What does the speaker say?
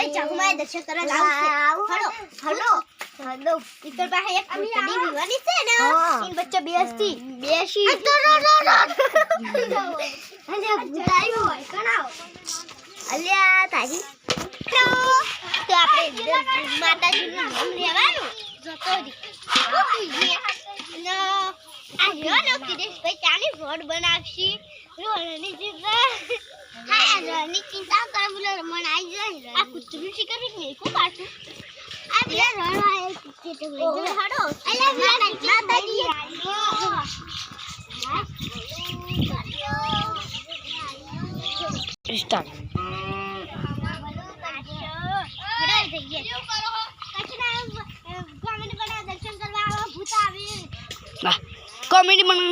એ ચાકુમાં દર્શન કરવા જાવ હલો હલો. હલો. ઈકર પાસે એક કડી વિવાની છે ને? ઈન બચ્ચા બેસતી બેસી. અલ્યા ભૂતાયો હોય. કણાવ અલ્યા તાજી તો તો આપણે માતાજીનું નામ લેવાનું. જતો રી નો આ રહ્યો ને કિરેશભાઈ ચાની રોડ બનાવશી. રોડની હા રોડની ચિંતા કરવું લે મને આવી જાય આ કૂતરું શિકાર મેકું પાછું. આ બે હાડો. અલ્યા માતાજી સ્ટાર્ટ. કોમેડી પણ